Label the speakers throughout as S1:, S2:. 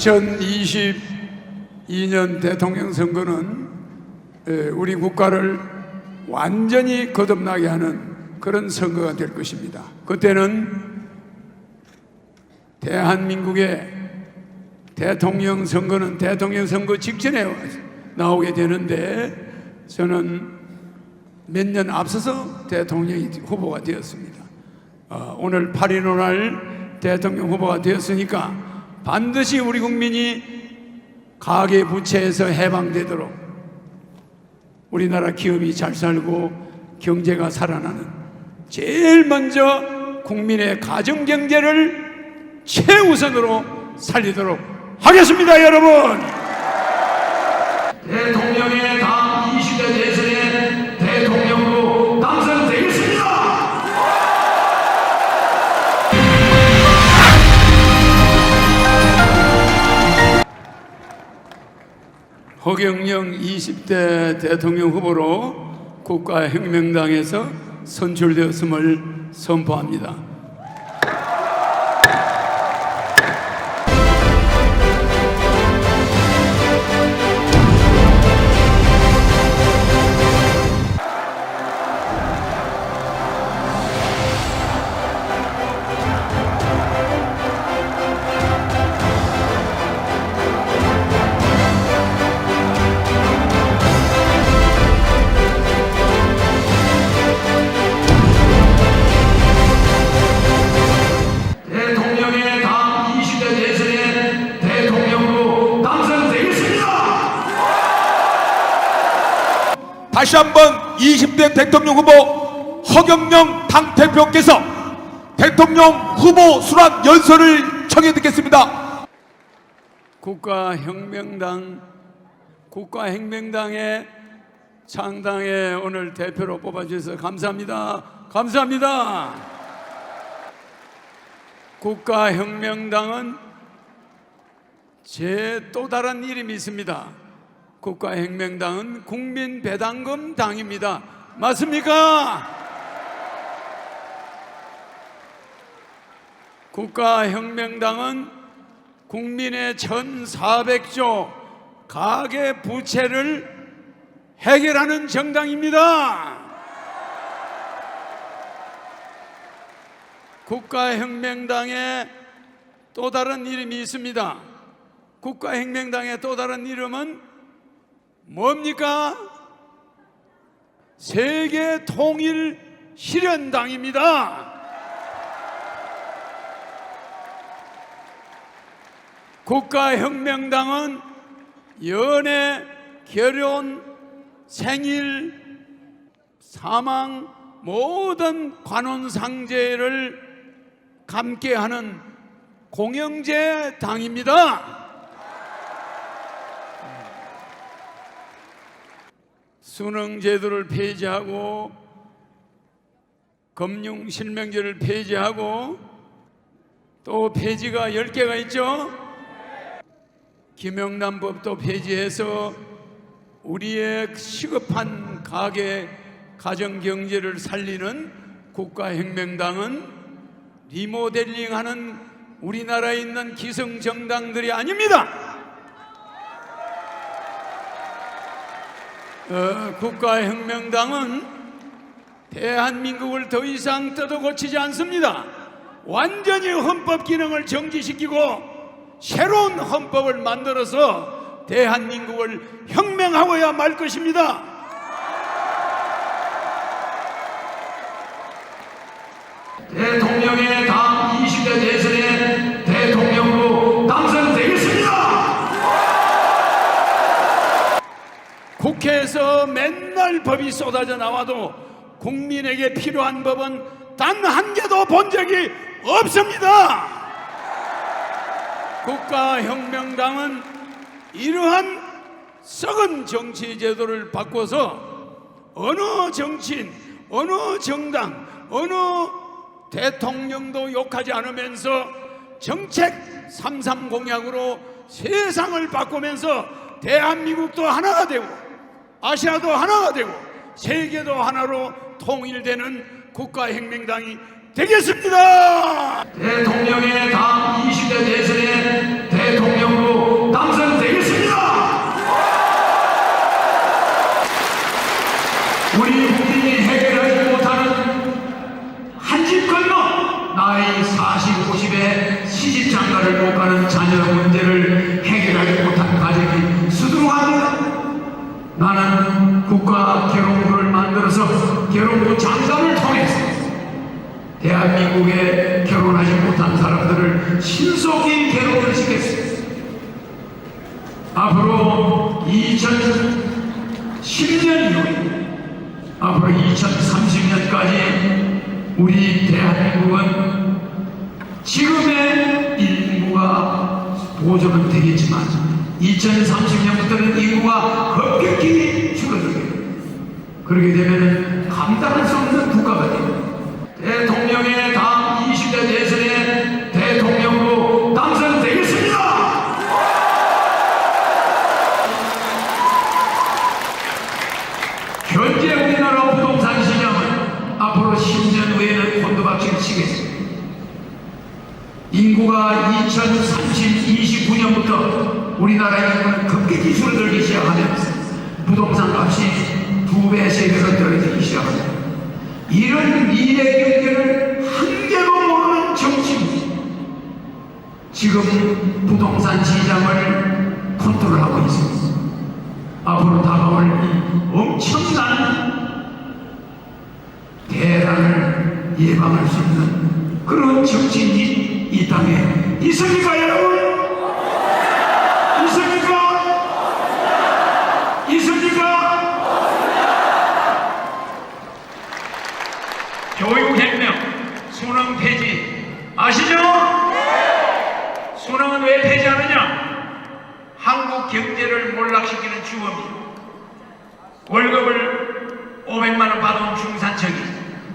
S1: 2022년 대통령 선거는 에, 우리 국가를 완전히 거듭나게 하는 그런 선거가 될 것입니다. 그때는 대한민국의 대통령 선거는 대통령 선거 직전에 나오게 되는데 저는 몇 년 앞서서 대통령 후보가 되었습니다. 어, 오늘 8일 날 대통령 후보가 되었으니까 반드시 우리 국민이 가계 부채에서 해방되도록 우리나라 기업이 잘 살고 경제가 살아나는 제일 먼저 국민의 가정 경제를 최우선으로 살리도록 하겠습니다, 여러분. 대통령의 다 허경영 20대 대통령 후보로 국가혁명당에서 선출되었음을 선포합니다.
S2: 다시 한번 20대 대통령 후보 허경영 당대표께서 대통령 후보 수락 연설을 청해 듣겠습니다.
S1: 국가혁명당 국가혁명당의 창당에 오늘 대표로 뽑아주셔서 감사합니다. 감사합니다. 국가혁명당은 제 또 다른 이름이 있습니다. 국가혁명당은 국민 배당금 당입니다. 맞습니까? 국가혁명당은 국민의 1,400조 가계 부채를 해결하는 정당입니다. 국가혁명당의 또 다른 이름이 있습니다. 국가혁명당의 또 다른 이름은 뭡니까? 세계 통일 실현당입니다. 국가혁명당은 연애, 결혼, 생일, 사망 모든 관혼상제를 감게 하는 공영제 당입니다. 수능 제도를 폐지하고 금융 실명제를 폐지하고 또 폐지가 10개가 있죠. 김영란법도 폐지해서 우리의 시급한 가계 가정 경제를 살리는 국가 혁명당은 리모델링하는 우리나라에 있는 기성 정당들이 아닙니다. 어, 국가혁명당은 대한민국을 더 이상 뜯어 고치지 않습니다. 완전히 헌법 기능을 정지시키고 새로운 헌법을 만들어서 대한민국을 혁명하고야 말 것입니다. 대통령의 다음 20대 대 국회에서 맨날 법이 쏟아져 나와도 국민에게 필요한 법은 단 한 개도 본 적이 없습니다. 국가혁명당은 이러한 썩은 정치 제도를 바꿔서 어느 정치인, 어느 정당, 어느 대통령도 욕하지 않으면서 정책 삼삼 공약으로 세상을 바꾸면서 대한민국도 하나가 되고 아시아도 하나가 되고 세계도 하나로 통일되는 국가혁명당이 되겠습니다. 대통령의 다음 20대 대선에 대통령으로 우리 국민이 해결하지 못하는 한 집 건너 나이 40, 50에 시집 장가를 못 가는 자녀 문제를 해결하지 못한 가정이 수두룩합니다. 국가 결혼부를 만들어서 결혼부 장관을 통해서 대한민국에 결혼하지 못한 사람들을 신속히 결혼을 시켰습니다. 앞으로 2010년 이후에 앞으로 2030년까지 우리 대한민국은 지금의 인구가 보존은 되겠지만 2030년부터는 인구가 급격히 줄어들게 그렇게 되면 감당할 수 없는 국가가 됩니다. 대통령의 다음 20대 대선에 대통령으로 당선되겠습니다. 현재 우리나라 부동산 시장은 앞으로 10년 후에는 곤두박질 치겠습니다. 인구가 2030, 29년부터 우리나라 인구는 급격히 줄어들기 시작하면서 부동산 값이 두 배, 세 배로 떨어지기 시작합니다. 이런 미래 경제를 한 개도 모르는 정치인 지금 부동산 시장을 컨트롤하고 있습니다. 앞으로 다가올 이 엄청난 대란을 예방할 수 있는 그런 정치인이 이 땅에 있습니까 여러분? 있습니까? 있습니까? 교육혁명, 수능 폐지 아시죠? 수능은 왜 폐지하느냐? 한국 경제를 몰락시키는 주범이에요. 월급을 500만 원 받아온 중산층이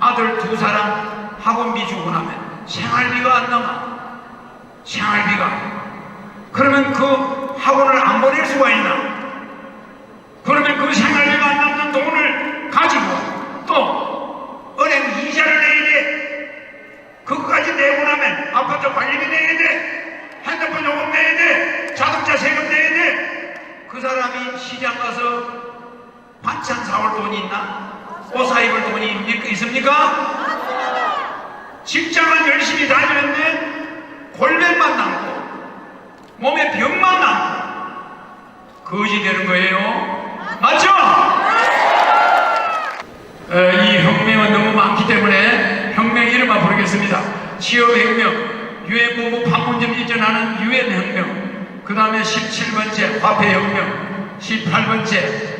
S1: 아들 두 사람 학원비 주고 나면 생활비가 안 남아. 생활비가. 그러면 그 학원을 안 보낼 수가 있나? 그러면 그 생활비가 안 남는 돈을 가지고 또 은행 이자를 내야 돼. 그거까지 내고 나면 아파트 관리비 내야 돼. 핸드폰 요금 내야 돼. 자동차 세금 내야 돼. 그 사람이 시장 가서 반찬 사올 돈이 있나? 옷 사 입을 돈이 있- 있습니까? 직장을 열심히 다녔는데 골반만 남고 몸에 병만 남고 거지 되는 거예요. 맞죠? 에, 이 혁명은 너무 많기 때문에 혁명 이름만 부르겠습니다. 취업혁명, 유엔 본부 판문점 이전하는 유엔 혁명, 그 다음에 17번째 화폐혁명, 18번째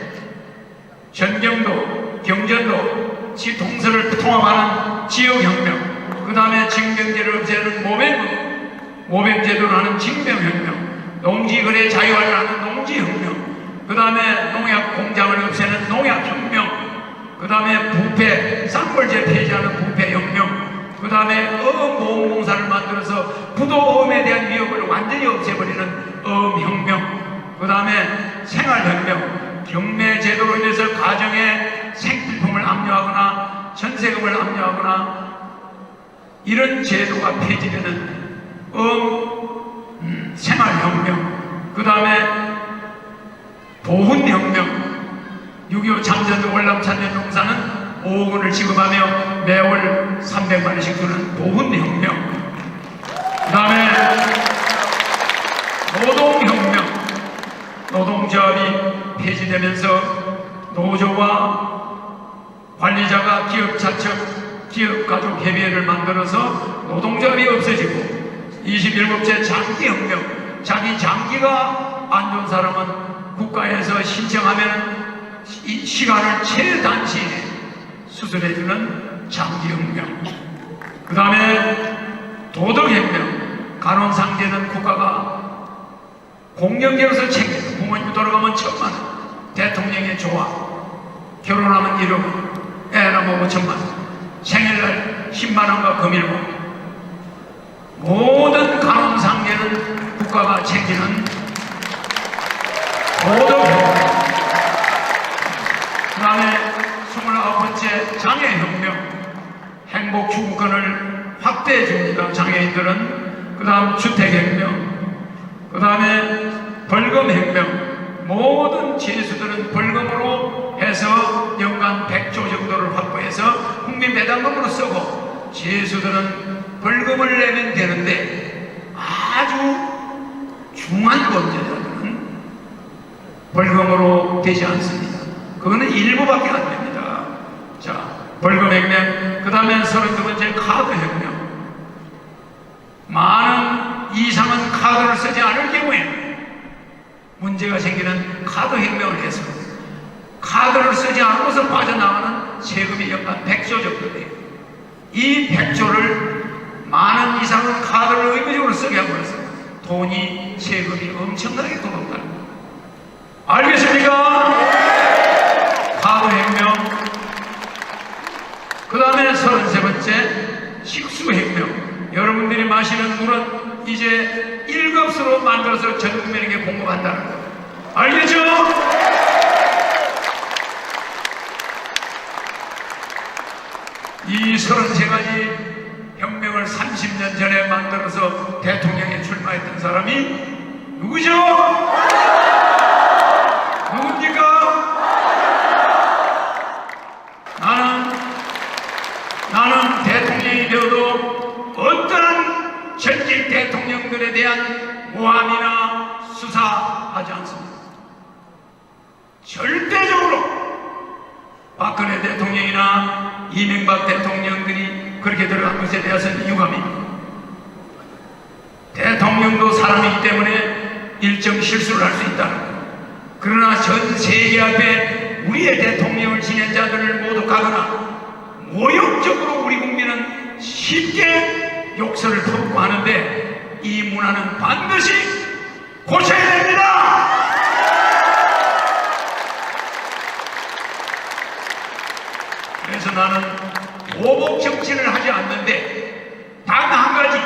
S1: 전경도, 경전도, 지 동서를 통합하는 지역혁명, 그 다음에 징병제를 없애는 모병, 모병제도라는 징병혁명, 농지거래 자유화라는 농지혁명, 그 다음에 농약 공장을 없애는 농약혁명, 부패, 쌍벌제 폐지하는 부패 혁명, 그 다음에 어음보험공사를 만들어서 부도어음에 대한 위협을 완전히 없애버리는 어음혁명, 그 다음에 생활혁명, 경매 제도로 인해서 가정에 생필품을 압류하거나 전세금을 압류하거나 이런 제도가 폐지되는 음, 음, 생활혁명, 그 다음에 보훈혁명, 6.25 참전 월남 참전 용사는 5억 원을 지급하며 매월 300만 원씩 주는 보훈혁명, 그 다음에 노동혁명, 노동조합이 폐지되면서 노조와 관리자가 기업 자척, 기업 가족 협의회를 만들어서 노동조합이 없어지고 27째 장기혁명, 자기 장기가 안 좋은 사람은 국가에서 신청하면 이 시간을 최단시에 수술해주는 장기혁명. 그 다음에 도덕혁명, 간혼상제는 국가가 공영계로서 챙겨서 부모님 돌아가면 천만 원, 대통령의 조화, 결혼하면 1억 원, 애 낳으면 천만 원, 생일날 10만 원과 금일봉, 모든 간혼상계는 국가가 챙기는 도덕 장애혁명 행복 추구권을 확대해 줍니다. 장애인들은 그 다음 주택혁명 그 다음에 벌금혁명 모든 지수들은 벌금으로 해서 연간 100조 정도를 확보해서 국민배당금으로 쓰고 지수들은 벌금을 내면 되는데 아주 중한 범죄자들은 벌금으로 되지 않습니다. 그거는 일부밖에 안 벌금 혁명, 그 다음에 서른 두 번째 카드 혁명. 많은 이상한 카드를 쓰지 않을 경우에 문제가 생기는 카드 혁명을 해서 카드를 쓰지 않고서 빠져나가는 세금이 연간 100조 정도 돼요. 이 100조를 많은 이상한 카드를 의무적으로 쓰게 함으로써 돈이 세금이 엄청나게 들어온다는 거예요. 알겠습니까? 카드 혁명. 그 다음에 33번째 식수혁명. 여러분들이 마시는 물은 이제 1급수로 만들어서 전 국민에게 공급한다는 거. 알겠죠? 이 33가지 혁명을 30년 전에 만들어서 대통령에 출마했던 사람이 누구죠? 누굽니까? 나는 나는 대통령이 되어도 어떠한 전직 대통령들에 모함이나 수사하지 않습니다. 절대적으로 박근혜 대통령이나 이명박 대통령들이 그렇게 들어간 것에 대해서는 유감입니다. 대통령도 사람이기 때문에 일정 실수를 할 수 있다는 것. 그러나 전 세계 앞에 우리의 대통령을 지낸 자들을 모독하거나 모욕적으로 우리 국민은 쉽게 욕설을 퍼붓고 하는데 이 문화는 반드시 고쳐야 됩니다. 그래서 나는 보복 정치를 하지 않는데 단 한 가지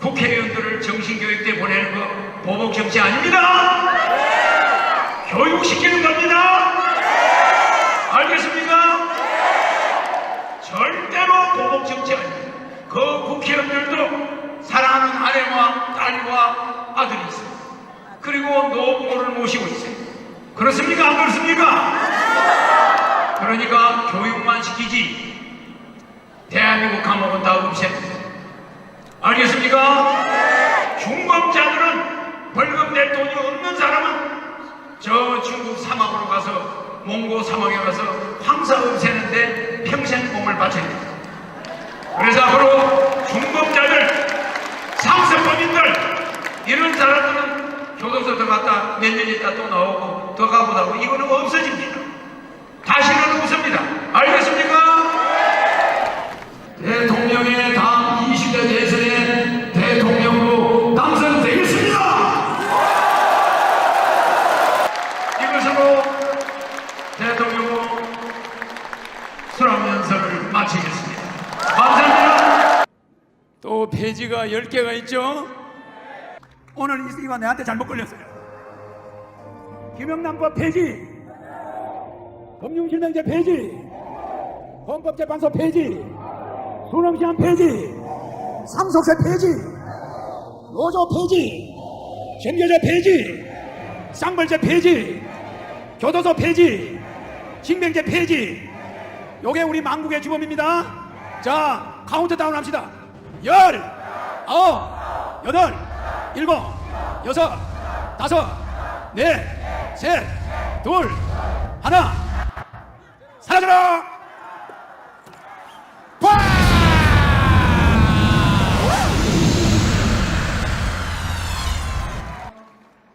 S1: 국회의원들을 정신교육대 보내는 거 보복 정치 아닙니다. 교육시키는 겁니다. 알겠습니까? 절대로 보복 정치 아닙니다. 그 국회의원들도 사랑하는 아내와 딸과 아들이 있습니다. 그리고 노부모를 모시고 있어요. 그렇습니까? 안 그렇습니까? 그러니까 교육만 시키지 대한민국 감옥은 다 없앱니다. 알겠습니까? 중범자들은 벌금 낼 돈이 없는 사람은 저 중국 사막으로 가서 몽고 사막에 가서 황사 없애는데 평생 몸을 바쳐야 됩니다. 그래서 앞으로 중범자들, 이런 사람들은 교도소 들어갔다 몇 년 있다 또 나오고 더 가보다고 이거는 없어집니다. 다시는 없습니다. 알겠습니까? 대통령의 다음 20대 대선에 대통령으로 당선되겠습니다. 이것으로 대통령으로 수락 연설을 마치겠습니다. 감사합니다. 또 페이지가 10개가 있죠? 오늘 이- 이거 내한테 잘못 걸렸어요. 김영란법 폐지, 금융실명제 폐지, 헌법재판소 폐지, 수능시험 폐지, 상속세 폐지, 노조 폐지, 전교제 폐지, 쌍벌제 폐지, 교도소 폐지, 징병제 폐지. 요게 우리 망국의 주범입니다. 자, 카운트 다운 합시다. 열, 아홉, 여덟, 일곱, 여섯, 다섯, 넷, 셋, 둘, 하나. 사라져라! 와!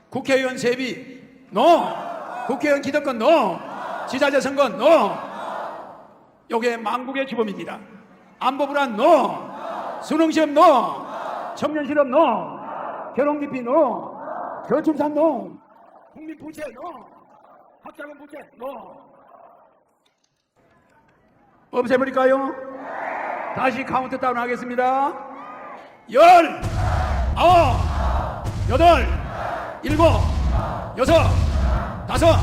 S1: 국회의원 세비 노! 국회의원 기득권 노! 지자체 선거 노! 요게 망국의 주범입니다. 안보 불안 노! 수능 시험 노! 청년 실업 노 결혼기피 노 저출산 노. 국민 부채 노 학자금 부채 노 없애버릴까요? 다시 카운트 다운 하겠습니다. 열 아홉 여덟 일곱, 여섯, 다섯,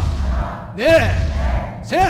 S1: 넷, 셋,